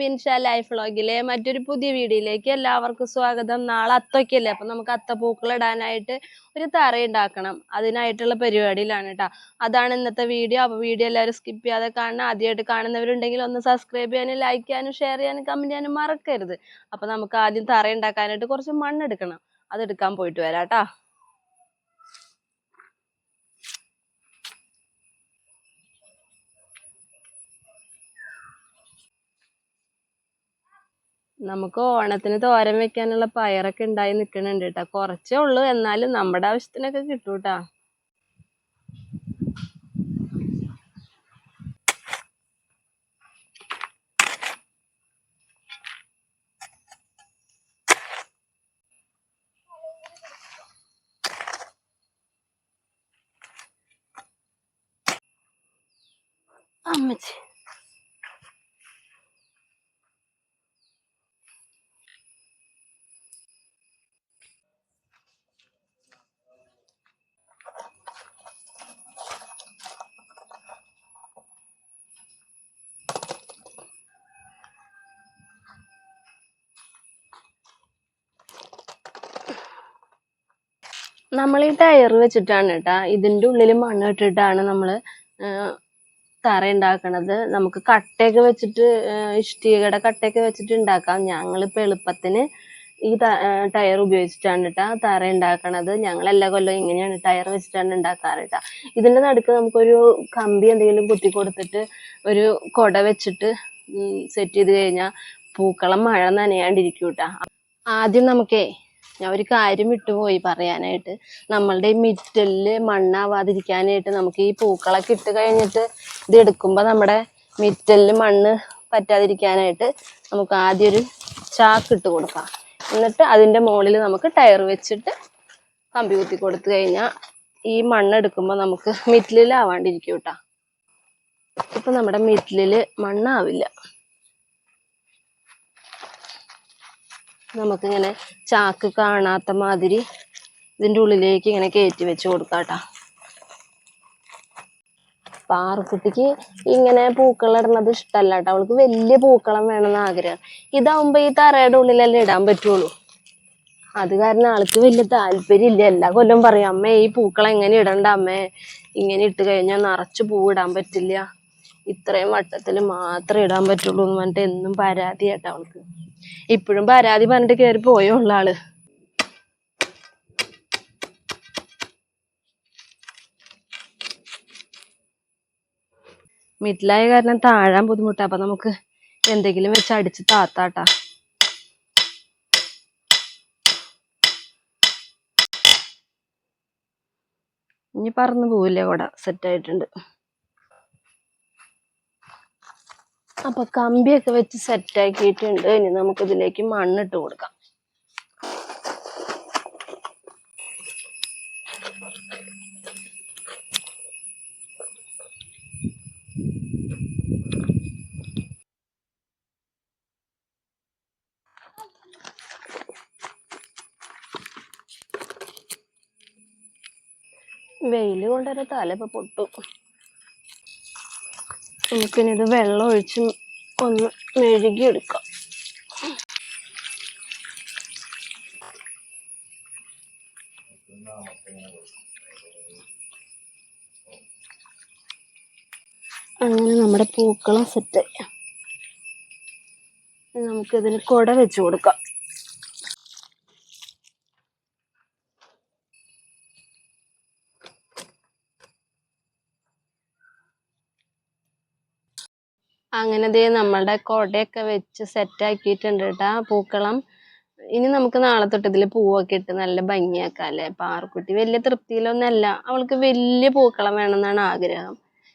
Binsha life വ്ളോഗിലെ മറ്റൊരു പുതിയ വീഡിയോയിലേക്ക് എല്ലാവർക്കും സ്വാഗതം. നാളെ അത്തൊക്കെയല്ലേ അപ്പൊ നമുക്ക് അത്തപ്പൂക്കൾ ഇടാനായിട്ട് ഒരു തറ ഉണ്ടാക്കണം. അതിനായിട്ടുള്ള പരിപാടിയിലാണ് കേട്ടോ. അതാണ് ഇന്നത്തെ വീഡിയോ. അപ്പോൾ വീഡിയോ എല്ലാവരും സ്കിപ്പ് ചെയ്യാതെ കാണണം ആദ്യമായിട്ട് കാണുന്നവരുണ്ടെങ്കിൽ ഒന്ന് സബ്സ്ക്രൈബ് ചെയ്യാനും ലൈക്ക് ചെയ്യാനും ഷെയർ ചെയ്യാനും കമന്റ് ചെയ്യാനും മറക്കരുത്. അപ്പൊ നമുക്ക് ആദ്യം തറ ഉണ്ടാക്കാനായിട്ട് കുറച്ച് മണ്ണെടുക്കണം. അതെടുക്കാൻ പോയിട്ട് വരാം കേട്ടോ. നമുക്ക് ഓണത്തിന് തോരൻ വെക്കാനുള്ള പയറൊക്കെ ഉണ്ടായി നിൽക്കുന്നുണ്ട് കേട്ടോ കുറച്ചേ ഉള്ളൂ. എന്നാലും നമ്മുടെ ആവശ്യത്തിനൊക്കെ കിട്ടും കേട്ടോ അമ്മച്ചി. നമ്മൾ ഈ ടയർ വെച്ചിട്ടാണ് കേട്ടാ ഇതിന്റെ ഉള്ളിൽ മണ്ണ് ഇട്ടിട്ടാണ് നമ്മൾ തറ ഉണ്ടാക്കണത് നമുക്ക് കട്ടയൊക്കെ വെച്ചിട്ട് ഇഷ്ടികയുടെ കട്ടയൊക്കെ വെച്ചിട്ട് ഉണ്ടാക്കാം ഞങ്ങളിപ്പോ എളുപ്പത്തിന് ഈ ടയർ ഉപയോഗിച്ചിട്ടാണ് കേട്ടാ തറ ഉണ്ടാക്കണത് ഞങ്ങൾ എല്ലാ കൊല്ലവും ഇങ്ങനെയാണ് ടയർ വെച്ചിട്ടാണ് ഉണ്ടാക്കാറ് ഇതിന്റെ നടുക്ക് നമുക്കൊരു കമ്പി എന്തെങ്കിലും കുത്തി കൊടുത്തിട്ട് ഒരു കൊട വെച്ചിട്ട് സെറ്റ് ചെയ്ത് കഴിഞ്ഞാൽ പൂക്കളം മഴ നനയാണ്ടിരിക്കും കേട്ടാ ആദ്യം നമുക്കേ ഒരു കാര്യം വിട്ടുപോയി പറയാനായിട്ട്. നമ്മളുടെ ഈ മിറ്റലിൽ മണ്ണാവാതിരിക്കാനായിട്ട് നമുക്ക് ഈ പൂക്കളൊക്കെ ഇട്ട് കഴിഞ്ഞിട്ട് ഇത് എടുക്കുമ്പോൾ നമ്മുടെ മിറ്റലിൽ മണ്ണ് പറ്റാതിരിക്കാനായിട്ട് നമുക്ക് ആദ്യം ഒരു ചാക്ക് ഇട്ട് കൊടുക്കാം. എന്നിട്ട് അതിന്റെ മുകളിൽ നമുക്ക് ടയർ വെച്ചിട്ട് കമ്പി കുത്തി കൊടുത്തു കഴിഞ്ഞാൽ ഈ മണ്ണ് എടുക്കുമ്പോൾ നമുക്ക് മിറ്റിലാവാണ്ടിരിക്കും കേട്ടോ. ഇപ്പൊ നമ്മുടെ മിറ്റലിൽ മണ്ണാവില്ല. നമുക്കിങ്ങനെ ചാക്ക് കാണാത്ത മാതിരി ഇതിന്റെ ഉള്ളിലേക്ക് ഇങ്ങനെ കയറ്റി വെച്ച് കൊടുക്കാട്ടാ. പാറുക്കുട്ടിക്ക് ഇങ്ങനെ പൂക്കൾ ഇടുന്നത് ഇഷ്ടമല്ല കേട്ടോ അവൾക്ക് വലിയ പൂക്കളം വേണമെന്ന് ആഗ്രഹം. ഇതാവുമ്പോൾ ഈ തറയുടെ ഉള്ളിലല്ലേ ഇടാൻ പറ്റുള്ളൂ. അത് കാരണം ആൾക്ക് വലിയ താല്പര്യം ഇല്ല എല്ലാ കൊല്ലം പറയും അമ്മേ ഈ പൂക്കളം എങ്ങനെ ഇടണ്ട അമ്മേ? ഇങ്ങനെ ഇട്ട് കഴിഞ്ഞാൽ നിറച്ച് പൂ ഇടാൻ പറ്റില്ല. ഇത്രയും വട്ടത്തിൽ മാത്രമേ ഇടാൻ പറ്റുള്ളൂ എന്ന് പറഞ്ഞിട്ട് എന്നും പരാതി കേട്ടോ അവൾക്ക്. ഇപ്പോഴും പരാതി പറഞ്ഞിട്ട് കയറി പോയോ ഉള്ള ആൾ. മിഡിലായ കാരണം താഴാൻ ബുദ്ധിമുട്ടാ. അപ്പൊ നമുക്ക് എന്തെങ്കിലും വെച്ച് അടിച്ച് താത്താട്ടാ. ഇനി പറന്ന് പോവില്ലേ കൂടെ സെറ്റ് ആയിട്ടുണ്ട് അപ്പൊ കമ്പിയൊക്കെ വെച്ച് സെറ്റ് ആക്കിയിട്ടുണ്ട്. ഇനി നമുക്ക് ഇതിലേക്ക് മണ്ണിട്ട് കൊടുക്കാം. വെയിൽ കൊണ്ടുവരാ തല ഇപ്പൊ പൊട്ടും. നമുക്കിനി ഇത് വെള്ളം ഒഴിച്ച് ഒന്ന് മെഴുകി എടുക്കാം അങ്ങനെ നമ്മുടെ പൂക്കളം സെറ്റ് നമുക്കിതിന് കുട വെച്ച് കൊടുക്കാം. അങ്ങനെ ദേ നമ്മളുടെ കൊടയൊക്കെ വെച്ച് സെറ്റ് ആക്കിയിട്ടുണ്ട് കേട്ടാ പൂക്കളം. ഇനി നമുക്ക് നാളെ തൊട്ട് ഇതിൽ പൂവൊക്കെ ഇട്ട് നല്ല ഭംഗിയാക്കാം അല്ലേ? പാറക്കുട്ടി വലിയ തൃപ്തിയിലൊന്നല്ല. അവൾക്ക് വലിയ പൂക്കളം വേണമെന്നാണ് ആഗ്രഹം.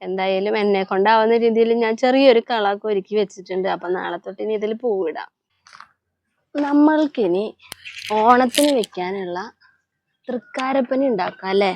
എന്തായാലും എന്നെ കൊണ്ടാവുന്ന രീതിയിൽ ഞാൻ ചെറിയൊരു കളമൊക്കെ ഒരുക്കി വെച്ചിട്ടുണ്ട്. അപ്പൊ നാളെ തൊട്ട് ഇനി ഇതിൽ പൂവിടാം. നമ്മൾക്കിനി ഓണത്തിന് വെക്കാനുള്ള തൃക്കാരപ്പനി ഉണ്ടാക്കാം അല്ലേ?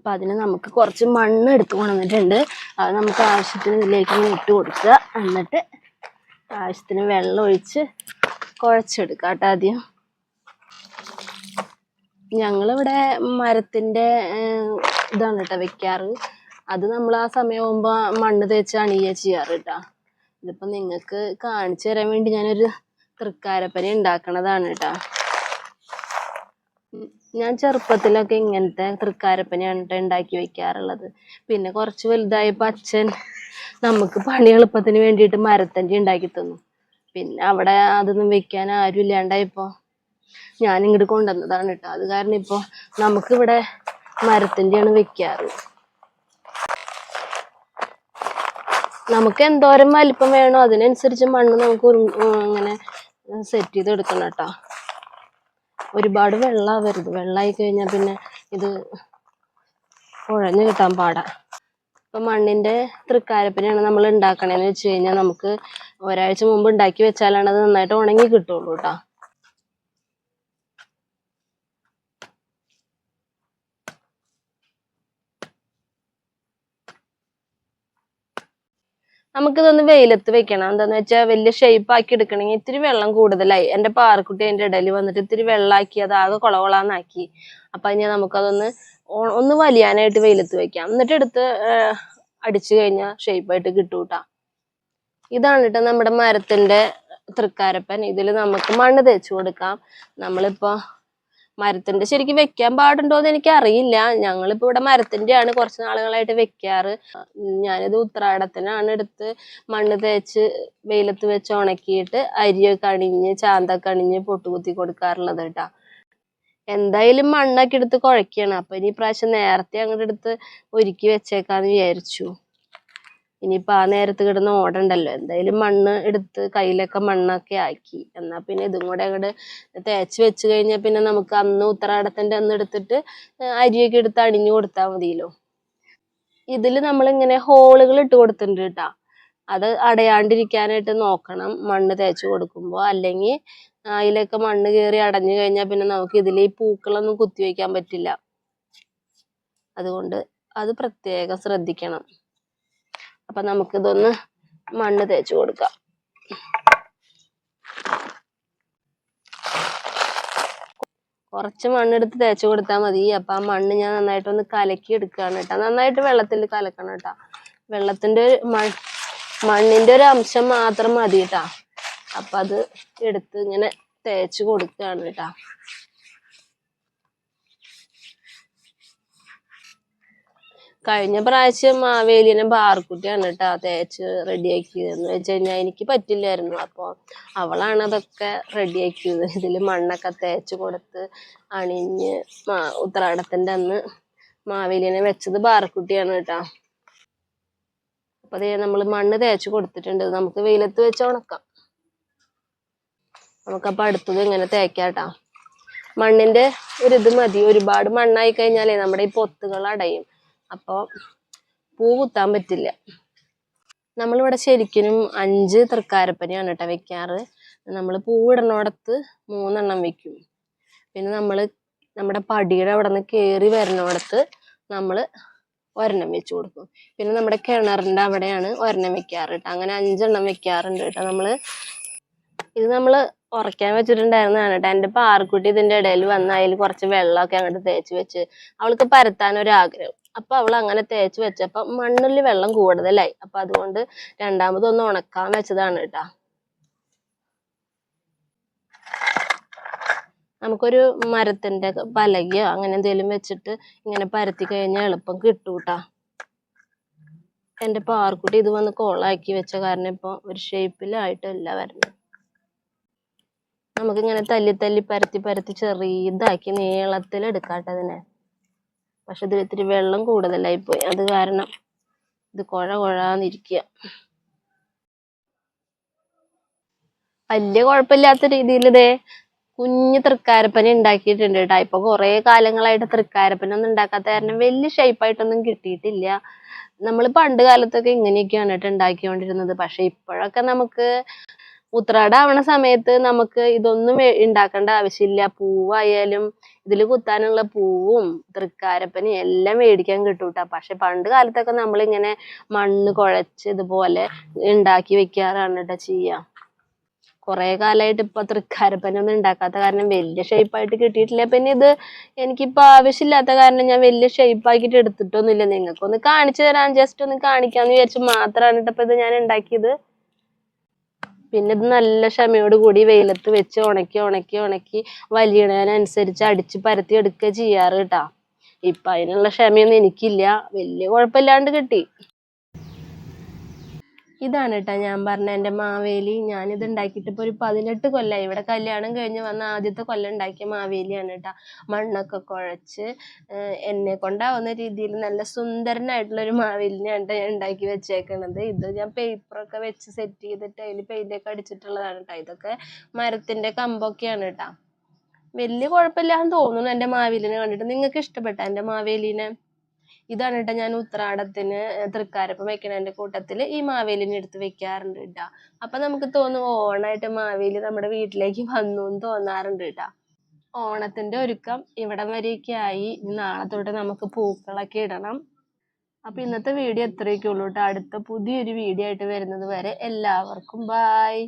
അപ്പൊ അതിന് നമുക്ക് കുറച്ച് മണ്ണ് എടുത്ത് കൊണ്ടുവന്നിട്ടുണ്ട്. അത് നമുക്ക് ആവശ്യത്തിന് ഇതിലേക്ക് ഇട്ട് കൊടുക്കുക. എന്നിട്ട് ആവശ്യത്തിന് വെള്ളം ഒഴിച്ച് കുഴച്ചെടുക്കുക കേട്ടോ ആദ്യം. ഞങ്ങളിവിടെ മരത്തിന്റെ ഇതാണ് കേട്ടോ വെക്കാറ്. അത് നമ്മൾ ആ സമയമാകുമ്പോൾ മണ്ണ് തേച്ച് അണിയുക ചെയ്യാറ് കേട്ടോ. ഇതിപ്പോൾ നിങ്ങൾക്ക് കാണിച്ചു തരാൻ വേണ്ടി ഞാനൊരു തൃക്കാരപ്പന ഉണ്ടാക്കണതാണ് കേട്ടോ. ഞാൻ ചെറുപ്പത്തിലൊക്കെ ഇങ്ങനത്തെ തൃക്കാരപ്പനെയാണ് ഉണ്ടാക്കി വെക്കാറുള്ളത്. പിന്നെ കുറച്ച് വലുതായപ്പോൾ അച്ഛൻ നമുക്ക് പണി എളുപ്പത്തിന് വേണ്ടിയിട്ട് മരത്തഞ്ചി ഉണ്ടാക്കി തന്നു. പിന്നെ അവിടെ അതൊന്നും വെക്കാൻ ആരും ഇല്ലാണ്ടായപ്പോ ഞാൻ ഇങ്ങോട്ട് കൊണ്ടുവന്നതാണ് കേട്ടോ അത് കാരണം നമുക്ക് നമുക്കിവിടെ മരത്തിന്റെയാണ് വെക്കാറ്. നമുക്ക് എന്തോരം വലിപ്പം വേണോ അതിനനുസരിച്ച് മണ്ണ് നമുക്ക് അങ്ങനെ സെറ്റ് ചെയ്ത് എടുക്കണം കേട്ടോ ഒരുപാട് വെള്ളമാവരുത് വെള്ളമായി കഴിഞ്ഞാൽ പിന്നെ ഇത് കുഴഞ്ഞു കിട്ടാൻ പാടാ. ഇപ്പം മണ്ണിന്റെ തൃക്കാരപ്പനെയാണ് നമ്മൾ ഉണ്ടാക്കണതെന്ന് വെച്ച് കഴിഞ്ഞാൽ നമുക്ക് ഒരാഴ്ച മുമ്പ് ഉണ്ടാക്കി വെച്ചാലാണ് അത് നന്നായിട്ട് ഉണങ്ങി കിട്ടുള്ളൂ കേട്ടോ നമുക്കിതൊന്ന് വെയിലത്ത് വെക്കണം. എന്താന്ന് വെച്ചാൽ വലിയ ഷേപ്പ് ആക്കി എടുക്കണമെങ്കിൽ ഇത്തിരി വെള്ളം കൂടുതലായി. എന്റെ പാറക്കുട്ടി അതിന്റെ ഇടയിൽ വന്നിട്ട് ഇത്തിരി വെള്ളമാക്കി അത് ആകെ കൊളകൊളാന്നാക്കി. അപ്പൊ അതിന് നമുക്കതൊന്ന് ഒന്ന് വലിയാനായിട്ട് വെയിലത്ത് വെക്കാം. എന്നിട്ട് എടുത്ത് അടിച്ചു കഴിഞ്ഞാൽ ഷേപ്പായിട്ട് കിട്ടൂട്ടാ. ഇതാണ് കേട്ടോ നമ്മുടെ മരത്തിന്റെ തൃക്കാരപ്പൻ. ഇതിൽ നമുക്ക് മണ്ണ് തേച്ച് കൊടുക്കാം. നമ്മളിപ്പോ മരത്തിന്റെ ശരിക്കും വെക്കാൻ പാടുണ്ടോ എന്ന് എനിക്ക് അറിയില്ല ഞങ്ങളിപ്പോ ഇവിടെ മരത്തിന്റെയാണ് കുറച്ച് നാളുകളായിട്ട് വെക്കാറ്. ഞാനിത് ഉത്രാടത്തിനാണ് എടുത്ത് മണ്ണ് തേച്ച് വെയിലത്ത് വെച്ച് ഉണക്കിയിട്ട് അരിയൊക്കെ അണിഞ്ഞ് ചാന്ത അണിഞ്ഞ് പൊട്ടുകുത്തി കൊടുക്കാറുള്ളത് കേട്ടാ എന്തായാലും മണ്ണൊക്കെ എടുത്ത് കുഴയ്ക്കണം അപ്പൊ ഇനി പ്രാവശ്യം നേരത്തെ അങ്ങോട്ട് എടുത്ത് ഒരുക്കി വെച്ചേക്കാന്ന് വിചാരിച്ചു. ഇനിയിപ്പൊ ആ നേരത്ത് കിടന്ന് ഓടണ്ടല്ലോ. എന്തായാലും മണ്ണ് എടുത്ത് കയ്യിലൊക്കെ മണ്ണൊക്കെ ആക്കി. എന്നാ പിന്നെ ഇതും കൂടെ അങ്ങോട്ട് തേച്ച് വെച്ച് കഴിഞ്ഞാൽ പിന്നെ നമുക്ക് അന്ന് ഉത്തരാടത്തിന്റെ അന്ന് എടുത്തിട്ട് അരിയൊക്കെ എടുത്ത് അണിഞ്ഞു കൊടുത്താൽ മതിയല്ലോ. ഇതിൽ നമ്മളിങ്ങനെ ഹോളുകൾ ഇട്ട് കൊടുത്തിട്ടുണ്ട് ട്ടാ. അത് അടയാണ്ടിരിക്കാനായിട്ട് നോക്കണം മണ്ണ് തേച്ച് കൊടുക്കുമ്പോൾ അല്ലെങ്കിൽ അതിലൊക്കെ മണ്ണ് കയറി അടഞ്ഞു കഴിഞ്ഞാൽ പിന്നെ നമുക്ക് ഇതിൽ ഈ പൂക്കളൊന്നും കുത്തിവെക്കാൻ പറ്റില്ല. അതുകൊണ്ട് അത് പ്രത്യേകം ശ്രദ്ധിക്കണം. അപ്പൊ നമുക്കിതൊന്ന് മണ്ണ് തേച്ച് കൊടുക്കാം. കുറച്ച് മണ്ണെടുത്ത് തേച്ച് കൊടുത്താൽ മതി. അപ്പൊ ആ മണ്ണ് ഞാൻ നന്നായിട്ട് ഒന്ന് കലക്കി എടുക്കുകയാണ് കേട്ടോ. നന്നായിട്ട് വെള്ളത്തിൽ കലക്കണം കേട്ടോ. വെള്ളത്തിന്റെ മണ്ണിന്റെ ഒരു അംശം മാത്രം മതി കേട്ടാ. അപ്പൊ അത് എടുത്ത് ഇങ്ങനെ തേച്ച് കൊടുക്കുകയാണ് കേട്ടാ. കഴിഞ്ഞ പ്രാവശ്യം മാവേലിനെ ബാർക്കുട്ടിയാണ് കേട്ടോ തേച്ച് റെഡിയാക്കിയത് എന്ന് വെച്ച് കഴിഞ്ഞാൽ എനിക്ക് പറ്റില്ലായിരുന്നു. അപ്പോൾ അവളാണ് അതൊക്കെ റെഡിയാക്കിയത്. ഇതിൽ മണ്ണൊക്കെ തേച്ച് കൊടുത്ത് അണിഞ്ഞ് മാ- ഉത്രാടത്തിന്റെ അന്ന് മാവേലിനെ വെച്ചത് ബാർക്കുട്ടിയാണ് കേട്ടോ. അപ്പൊ അതേ നമ്മൾ മണ്ണ് തേച്ച് കൊടുത്തിട്ടുണ്ട്. നമുക്ക് വെയിലത്ത് വെച്ച് ഉണക്കാം. നമുക്കപ്പോൾ അടുത്തത് ഇങ്ങനെ തേക്കാട്ടാ മണ്ണിന്റെ ഒരു മതി. ഒരുപാട് മണ്ണായി കഴിഞ്ഞാലേ നമ്മുടെ ഈ പൊത്തുകൾ അടയും. അപ്പൊ പൂ കുത്താൻ പറ്റില്ല. നമ്മളിവിടെ ശരിക്കും അഞ്ച് തൃക്കാരപ്പനിയാണ് കേട്ടോ വെക്കാറ്. നമ്മൾ പൂവിടണോടത്ത് മൂന്നെണ്ണം വെക്കും. പിന്നെ നമ്മൾ നമ്മുടെ പടിയുടെ അവിടെ നിന്ന് കയറി വരണോടത്ത് നമ്മൾ ഒരെണ്ണം വെച്ച് കൊടുക്കും. പിന്നെ നമ്മുടെ കിണറിന്റെ അവിടെയാണ് ഒരെണ്ണം വെക്കാറ് കേട്ടോ അങ്ങനെ അഞ്ചെണ്ണം വെക്കാറുണ്ട് കേട്ടോ നമ്മൾ ഇത് നമ്മൾ ഉറക്കാൻ വെച്ചിട്ടുണ്ടായിരുന്നതാണ് കേട്ടോ എന്റെ പാറക്കുട്ടി ഇതിന്റെ ഇടയിൽ വന്ന് അതിൽ കുറച്ച് വെള്ളമൊക്കെ അങ്ങോട്ട് തേച്ച് വെച്ച് അവൾക്ക് പരത്താൻ ഒരു ആഗ്രഹം അപ്പൊ അവൾ അങ്ങനെ തേച്ച് വെച്ചപ്പോ മണ്ണിൽ വെള്ളം കൂടുതലായി. അപ്പൊ അതുകൊണ്ട് രണ്ടാമതൊന്ന് ഉണക്കാൻ വെച്ചതാണ് കേട്ടാ. നമുക്കൊരു മരത്തിന്റെ പലകിയോ അങ്ങനെ എന്തെങ്കിലും വെച്ചിട്ട് ഇങ്ങനെ പരത്തി കഴിഞ്ഞാൽ എളുപ്പം കിട്ടൂട്ടാ എന്റെ പാർക്കുട്ടി ഇത് വന്ന് കോളാക്കി വെച്ച കാരണം ഇപ്പൊ ഒരു ഷേപ്പിലായിട്ടല്ല വരുന്നത് നമുക്കിങ്ങനെ തല്ലി തല്ലി പരത്തി പരത്തി ചെറിയതാക്കി നീളത്തിൽ എടുക്കാട്ടെ അതിനെ പക്ഷെ ഇതിൽ ഇത്തിരി വെള്ളം കൂടുതലായി പോയി അത് കാരണം ഇത് കുഴ കുഴാന്നിരിക്കുക വലിയ കുഴപ്പമില്ലാത്ത രീതിയിൽ ഇതേ കുഞ്ഞു തൃക്കാരപ്പന ഉണ്ടാക്കിയിട്ടുണ്ട് കേട്ടോ. ഇപ്പൊ കുറെ കാലങ്ങളായിട്ട് തൃക്കാരപ്പന ഒന്നും ഉണ്ടാക്കാത്ത കാരണം വലിയ ഷേപ്പായിട്ടൊന്നും കിട്ടിയിട്ടില്ല. നമ്മൾ പണ്ട് കാലത്തൊക്കെ ഇങ്ങനെയൊക്കെയാണ് കേട്ടോ ഉണ്ടാക്കിക്കൊണ്ടിരുന്നത്. പക്ഷെ ഇപ്പോഴൊക്കെ നമുക്ക് ഉത്രാടം ആവണ സമയത്ത് നമുക്ക് ഇതൊന്നും ഉണ്ടാക്കേണ്ട ആവശ്യമില്ല. പൂവായാലും ഇതിൽ കുത്താനുള്ള പൂവും തൃക്കാരപ്പനയും എല്ലാം മേടിക്കാൻ കിട്ടും കേട്ടോ പക്ഷെ പണ്ട് കാലത്തൊക്കെ നമ്മളിങ്ങനെ മണ്ണ് കുഴച്ച് ഇതുപോലെ ഉണ്ടാക്കി വെക്കാറാണ് കേട്ടോ ചെയ്യാ. കുറെ കാലമായിട്ട് ഇപ്പൊ തൃക്കാരപ്പനൊന്നും ഉണ്ടാക്കാത്ത കാരണം വലിയ ഷേപ്പായിട്ട് കിട്ടിയിട്ടില്ല. പിന്നെ ഇത് എനിക്കിപ്പോ ആവശ്യമില്ലാത്ത കാരണം ഞാൻ വലിയ ഷേപ്പ് ആക്കിയിട്ട് എടുത്തിട്ടൊന്നുമില്ല. നിങ്ങൾക്കൊന്ന് കാണിച്ചു തരാൻ ജസ്റ്റ് ഒന്ന് കാണിക്കാന്ന് വിചാരിച്ച് മാത്രമാണ് കേട്ടോ ഇപ്പൊ ഇത് ഞാൻ ഉണ്ടാക്കിയത് പിന്നെ ഇത് നല്ല ക്ഷമയോട് കൂടി വെയിലത്ത് വെച്ച് ഉണക്കി ഉണക്കി ഉണക്കി വലിയണതിനനുസരിച്ച് അടിച്ച് പരത്തി എടുക്കുക ചെയ്യാറ് കേട്ടാ ഇപ്പൊ അതിനുള്ള ക്ഷമയൊന്നും എനിക്കില്ല. വലിയ കുഴപ്പമില്ലാണ്ട് കിട്ടി. ഇതാണ് കേട്ടോ ഞാൻ പറഞ്ഞ എന്റെ മാവേലി. ഞാനിത് ഉണ്ടാക്കിയിട്ട് ഇപ്പോൾ ഒരു പതിനെട്ട് കൊല്ലമായി ഇവിടെ കല്യാണം കഴിഞ്ഞ് വന്ന ആദ്യത്തെ കൊല്ലം ഉണ്ടാക്കിയ മാവേലിയാണ് കേട്ടോ മണ്ണൊക്കെ കുഴച്ച് എന്നെ കൊണ്ടാവുന്ന രീതിയിൽ നല്ല സുന്ദരനായിട്ടുള്ള ഒരു മാവേലിനെയാണ് കേട്ടോ ഞാൻ ഉണ്ടാക്കി വെച്ചേക്കണത്. ഇത് ഞാൻ പേപ്പറൊക്കെ വെച്ച് സെറ്റ് ചെയ്തിട്ട് അതിൽ പെയിന്റൊക്കെ അടിച്ചിട്ടുള്ളതാണ് കേട്ടോ ഇതൊക്കെ മരത്തിന്റെ കമ്പൊക്കെയാണ് കേട്ടോ വലിയ കുഴപ്പമില്ലാന്ന് തോന്നുന്നു എന്റെ മാവേലിനെ കണ്ടിട്ട്. നിങ്ങൾക്ക് ഇഷ്ടപ്പെട്ട എന്റെ മാവേലിനെ? ഇതാണ് കേട്ടോ ഞാൻ ഉത്രാടത്തിന് തൃക്കാരപ്പം വെക്കണതിന്റെ കൂട്ടത്തിൽ ഈ മാവേലിനെ എടുത്ത് വെക്കാറുണ്ട് കേട്ടോ അപ്പം നമുക്ക് തോന്നും ഓണായിട്ട് മാവേലി നമ്മുടെ വീട്ടിലേക്ക് വന്നു എന്ന് തോന്നാറുണ്ട് കേട്ടോ ഓണത്തിന്റെ ഒരുക്കം ഇവിടം വരെയൊക്കെ ആയി നാളെ തൊട്ട് നമുക്ക് പൂക്കളൊക്കെ ഇടണം. അപ്പോൾ ഇന്നത്തെ വീഡിയോ ഇത്രയൊക്കെ ഉള്ളൂ കേട്ടോ അടുത്ത പുതിയൊരു വീഡിയോ ആയിട്ട് വരുന്നത് വരെ എല്ലാവർക്കും ബായ്